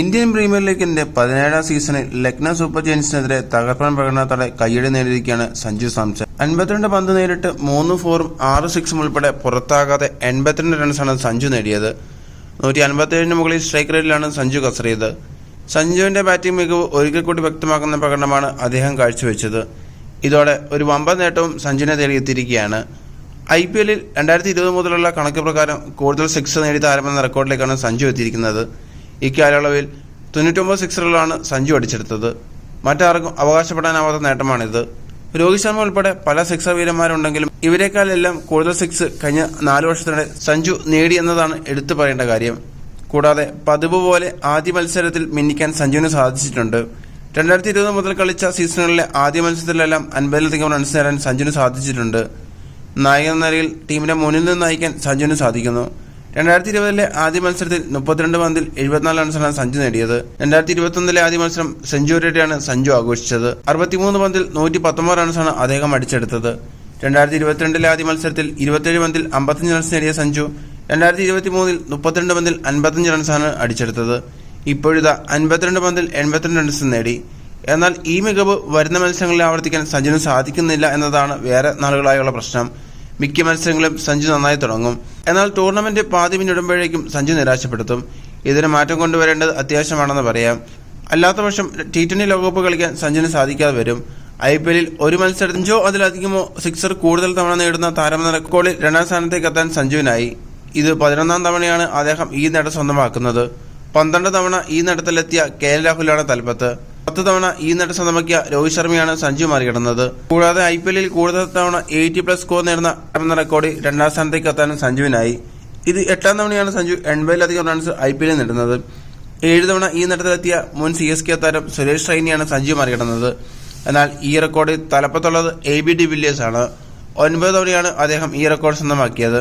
Indian premier ലീഗിന്റെ പതിനേഴാം സീസണിൽ ലക്നൌ സൂപ്പർ ജയൻസിനെതിരെ തകർപ്പൻ പ്രകടനത്തോടെ കയ്യടി നേടിയിരിക്കുകയാണ് സഞ്ജു സാംസൺ. അൻപത്തിരണ്ട് പന്ത് നേരിട്ട് മൂന്ന് ഫോറും ആറ് സിക്സും ഉൾപ്പെടെ പുറത്താകാതെ എൺപത്തിരണ്ട് റൺസാണ് സഞ്ജു നേടിയത്. നൂറ്റി അൻപത്തിയേഴിന് മുകളിൽ സ്ട്രൈക്ക് റേറ്റിലാണ് സഞ്ജു കസറിയത്. സഞ്ജുവിന്റെ ബാറ്റിംഗ് മികവ് ഒരിക്കൽ കൂടി വ്യക്തമാക്കുന്ന പ്രകടനമാണ് അദ്ദേഹം കാഴ്ചവെച്ചത്. ഇതോടെ ഒരു വമ്പൻ നേട്ടവും സഞ്ജുവിനെ തേടിയെത്തിയിരിക്കുകയാണ്. ഐ പി എല്ലിൽ രണ്ടായിരത്തി ഇരുപത് മുതലുള്ള കണക്ക് പ്രകാരം കൂടുതൽ സിക്സ് നേടി താരമെന്ന റെക്കോർഡിലേക്കാണ് സഞ്ജു എത്തിയിരിക്കുന്നത്. ഇക്കാലയളവിൽ തൊണ്ണൂറ്റൊമ്പത് സിക്സറുകളാണ് സഞ്ജു അടിച്ചെടുത്തത്. മറ്റാർക്കും അവകാശപ്പെടാനാവാത്ത നേട്ടമാണിത്. രോഹിത് ശർമ്മ ഉൾപ്പെടെ പല സിക്സർ വീരന്മാരുണ്ടെങ്കിലും ഇവരെക്കാളെല്ലാം കൂടുതൽ സിക്സ് കഴിഞ്ഞ നാല് വർഷത്തിനിടെ സഞ്ജു നേടി എന്നതാണ് എടുത്തു പറയേണ്ട കാര്യം. കൂടാതെ പതിവ് പോലെ ആദ്യ മത്സരത്തിൽ മിന്നിക്കാൻ സഞ്ജുവിന് സാധിച്ചിട്ടുണ്ട്. രണ്ടായിരത്തി ഇരുപത് മുതൽ കളിച്ച സീസണുകളിലെ ആദ്യ മത്സരത്തിലെല്ലാം അൻപതിലധികം റൺസ് നേടാൻ സഞ്ജുവിന് സാധിച്ചിട്ടുണ്ട്. നായകൻ നിലയിൽ ടീമിനെ മുന്നിൽ നിന്ന് നയിക്കാൻ സഞ്ജുവിന് സാധിക്കുന്നു. രണ്ടായിരത്തി ഇരുപതിലെ ആദ്യ മത്സരത്തിൽ മുപ്പത്തിരണ്ട് പന്തിൽ എഴുപത്തിനാല് റൺസാണ് സഞ്ജു നേടിയത്. രണ്ടായിരത്തി ഇരുപത്തൊന്നിലെ ആദ്യ മത്സരം സെഞ്ചുറിയുടെയാണ് സഞ്ജു ആഘോഷിച്ചത്. അറുപത്തിമൂന്ന് പന്തിൽ നൂറ്റി പത്തൊമ്പത് റൺസാണ് അദ്ദേഹം അടിച്ചെടുത്തത്. രണ്ടായിരത്തി ഇരുപത്തിരണ്ടിലെ ആദ്യ മത്സരത്തിൽ ഇരുപത്തിയേഴ് പന്തിൽ അമ്പത്തഞ്ച് റൺസ് നേടിയ സഞ്ജു രണ്ടായിരത്തി ഇരുപത്തി മൂന്നിൽ മുപ്പത്തിരണ്ട് പന്തിൽ അൻപത്തഞ്ച് റൺസാണ് അടിച്ചെടുത്തത്. ഇപ്പോഴിതാ അൻപത്തിരണ്ട് പന്തിൽ എൺപത്തിരണ്ട് റൺസ് നേടി. എന്നാൽ ഈ മികവ് വരുന്ന മത്സരങ്ങളിൽ ആവർത്തിക്കാൻ സഞ്ജുവിന് സാധിക്കുന്നില്ല എന്നതാണ് വേറെ നാളുകളായുള്ള പ്രശ്നം. മിക്ക മത്സരങ്ങളും സഞ്ജു നന്നായി തുടങ്ങും. എന്നാൽ ടൂർണമെന്റ് പാതി പിന്നിടുമ്പോഴേക്കും സഞ്ജു നിരാശപ്പെടുത്തും. ഇതിന് മാറ്റം കൊണ്ടുവരേണ്ടത് അത്യാവശ്യമാണെന്ന് പറയാം. അല്ലാത്ത പക്ഷം ടി ട്വന്റി ലോകകപ്പ് കളിക്കാൻ സഞ്ജുവിന് സാധിക്കാതെ വരും. ഐ പി എല്ലിൽ ഒരു മത്സരത്തിൽ അഞ്ചോ അതിലധികമോ സിക്സർ കൂടുതൽ തവണ നേടുന്ന താരമെന്ന റെക്കോർഡിൽ രണ്ടാം സ്ഥാനത്തേക്ക് എത്താൻ സഞ്ജുവിനായി. ഇത് പതിനൊന്നാം തവണയാണ് അദ്ദേഹം ഈ നേട്ടം സ്വന്തമാക്കുന്നത്. പന്ത്രണ്ട് തവണ ഈ നേട്ടത്തിലെത്തിയ കെ എൽ രാഹുലാണ് തലപ്പത്ത് പത്ത് തവണ ഈ നേട്ടം സ്വന്തമാക്കിയ രോഹിത് ശർമ്മയാണ് സഞ്ജു മറികടന്നത് കൂടാതെ ഐ പി എല്ലിൽ കൂടുതൽ തവണ എയ്റ്റി പ്ലസ് സ്കോർ നേടുന്ന എന്ന റെക്കോർഡ് രണ്ടാം സ്ഥാനത്തേക്ക് എത്താനും സഞ്ജുവിനായി. ഇത് എട്ടാം തവണയാണ് സഞ്ജു എൺപതിലധികം റൺസ് ഐ പി എല്ലിൽ നേടുന്നത്. ഏഴ് തവണ ഈ നേട്ടത്തിലെത്തിയ മുൻ സി എസ് കെ താരം സുരേഷ് റൈനിയാണ് സഞ്ജു മറികടന്നത് എന്നാൽ ഈ റെക്കോർഡ് തലപ്പത്തുള്ളത് എ ബി ഡി വില്ലിയേഴ്സ് ആണ്. ഒൻപത് തവണയാണ് അദ്ദേഹം ഈ റെക്കോർഡ് സ്വന്തമാക്കിയത്.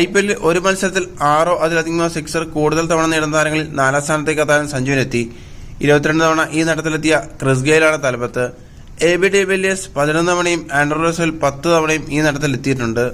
ഐ പി എല്ലിൽ ഒരു മത്സരത്തിൽ ആറോ അതിലധികമോ സിക്സർ കൂടുതൽ തവണ നേടുന്ന താരങ്ങളിൽ നാലാം സ്ഥാനത്തേക്ക് എത്താനും സഞ്ജുവിനെത്തി. ഇരുപത്തിരണ്ട് തവണ ഈ നേട്ടത്തിലെത്തിയ ക്രിസ് ഗെയിലാണ് തലപ്പത്ത്. എ ബി ഡി വില്ലിയേഴ്സ് പതിനൊന്ന് തവണയും ആൻഡ്രോ റസൽ പത്ത് തവണയും ഈ നേട്ടത്തിലെത്തിയിട്ടുണ്ട്